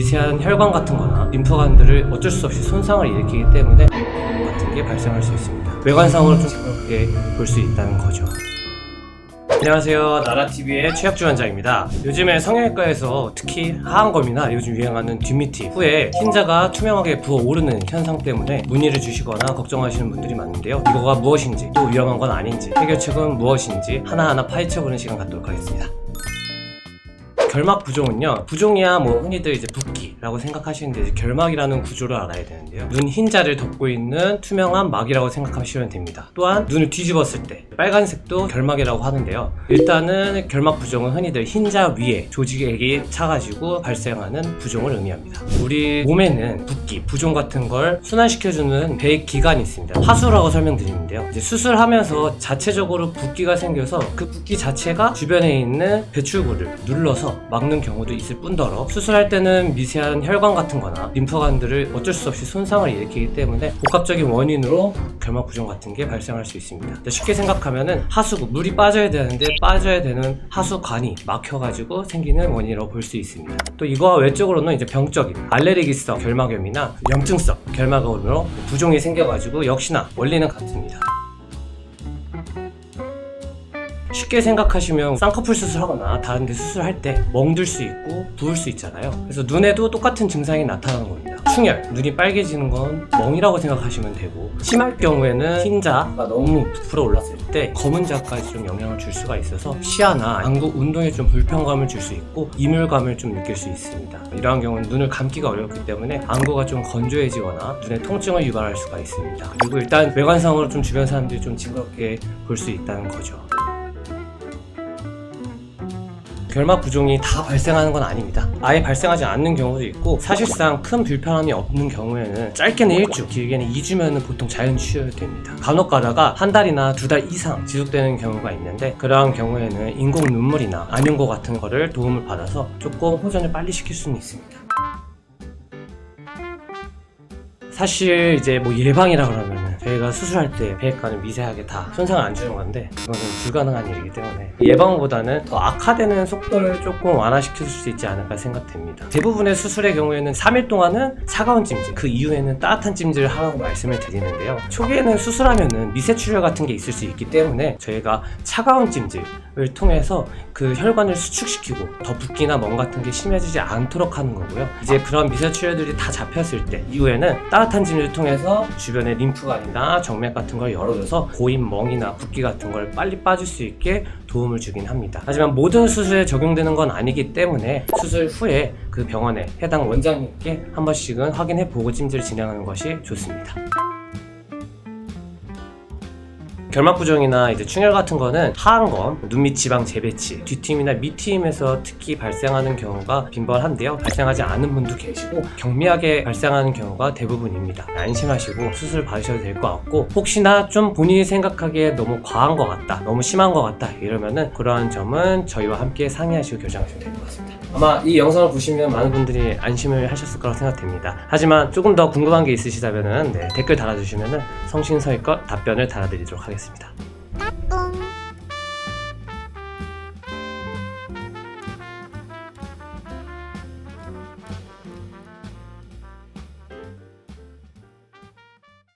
미세한 혈관 같은 거나 림프관들을 어쩔 수 없이 손상을 일으키기 때문에 같은 게 발생할 수 있습니다. 외관상으로 좀 징그럽게 볼 수 있다는 거죠. 안녕하세요. 나라TV의 최혁주 원장입니다. 요즘에 성형외과에서 특히 하안검이나 요즘 유행하는 뒷밑이 후에 흰자가 투명하게 부어오르는 현상 때문에 문의를 주시거나 걱정하시는 분들이 많은데요. 이거가 무엇인지 또 위험한 건 아닌지 해결책은 무엇인지 하나하나 파헤쳐보는 시간 갖도록 하겠습니다. 결막 부종은요 부종이야 뭐 흔히들 이제 붓기라고 생각하시는데 이제 결막이라는 구조를 알아야 되는데요. 눈 흰자를 덮고 있는 투명한 막이라고 생각하시면 됩니다. 또한 눈을 뒤집었을 때 빨간색도 결막이라고 하는데요. 일단은 결막 부종은 흔히들 흰자 위에 조직액이 차가지고 발생하는 부종을 의미합니다. 우리 몸에는 붓기 부종 같은 걸 순환시켜주는 배 기관이 있습니다. 하수라고 설명드리는데요. 이제 수술하면서 자체적으로 붓기가 생겨서 그 붓기 자체가 주변에 있는 배출구를 눌러서 막는 경우도 있을 뿐더러 수술할 때는 미세한 혈관 같은 거나 림프관들을 어쩔 수 없이 손상을 일으키기 때문에 복합적인 원인으로 결막 부종 같은 게 발생할 수 있습니다. 쉽게 생각하면은 하수구 물이 빠져야 되는데 빠져야 되는 하수관이 막혀가지고 생기는 원인으로 볼수 있습니다. 또 이거와 외적으로는 이제 병적인 알레르기성 결막염이나 염증성 결막염으로 부종이 생겨가지고 역시나 원리는 같습니다. 쉽게 생각하시면 쌍꺼풀 수술하거나 다른 데 수술할 때 멍들 수 있고 부을 수 있잖아요. 그래서 눈에도 똑같은 증상이 나타나는 겁니다. 충혈, 눈이 빨개지는 건 멍이라고 생각하시면 되고 심할 경우에는 흰자가 너무 부풀어 올랐을 때 검은 자까지 좀 영향을 줄 수가 있어서 시야나 안구 운동에 좀 불편감을 줄 수 있고 이물감을 좀 느낄 수 있습니다. 이러한 경우는 눈을 감기가 어렵기 때문에 안구가 좀 건조해지거나 눈에 통증을 유발할 수가 있습니다. 그리고 일단 외관상으로 좀 주변 사람들이 좀 징그럽게 볼 수 있다는 거죠 결막 부종이 다 발생하는 건 아닙니다. 아예 발생하지 않는 경우도 있고 사실상 큰 불편함이 없는 경우에는 짧게는 1주, 길게는 2주면 보통 자연 치유됩니다. 간혹 가다가 한 달이나 두 달 이상 지속되는 경우가 있는데 그러한 경우에는 인공 눈물이나 안윤고 같은 거를 도움을 받아서 조금 호전을 빨리 시킬 수는 있습니다. 사실 이제 뭐 예방이라 그러면은 저희가 수술할 때 배액관을 미세하게 다 손상을 안 주는 건데 그거는 불가능한 일이기 때문에 예방보다는 더 악화되는 속도를 조금 완화시킬 수 있지 않을까 생각됩니다. 대부분의 수술의 경우에는 3일 동안은 차가운 찜질, 그 이후에는 따뜻한 찜질을 하라고 말씀을 드리는데요. 초기에는 수술하면은 미세 출혈 같은 게 있을 수 있기 때문에 저희가 차가운 찜질을 통해서 그 혈관을 수축시키고 더 붓기나 멍 같은 게 심해지지 않도록 하는 거고요. 이제 그런 미세 출혈들이 다 잡혔을 때 이후에는 따뜻한 찜질을 통해서 주변의 림프 관이나 정맥 같은 걸 열어줘서 고인 멍이나 붓기 같은 걸 빨리 빠질 수 있게 도움을 주긴 합니다. 하지만 모든 수술에 적용되는 건 아니기 때문에 수술 후에 그 병원에 해당 원장님께 한 번씩은 확인해 보고 찜질을 진행하는 것이 좋습니다. 결막 부종이나 이제 충혈 같은 거는 하안검, 눈밑 지방 재배치, 뒤트임이나 밑트임에서 특히 발생하는 경우가 빈번한데요. 발생하지 않은 분도 계시고 경미하게 발생하는 경우가 대부분입니다. 안심하시고 수술 받으셔도 될 것 같고 혹시나 좀 본인이 생각하기에 너무 과한 것 같다, 너무 심한 것 같다 이러면은 그러한 점은 저희와 함께 상의하시고 결정하시면 될 것 같습니다. 아마 이 영상을 보시면 많은 분들이 안심을 하셨을 거라고 생각됩니다. 하지만 조금 더 궁금한 게 있으시다면은 네, 댓글 달아주시면은 성심성의껏 답변을 달아드리도록 하겠습니다.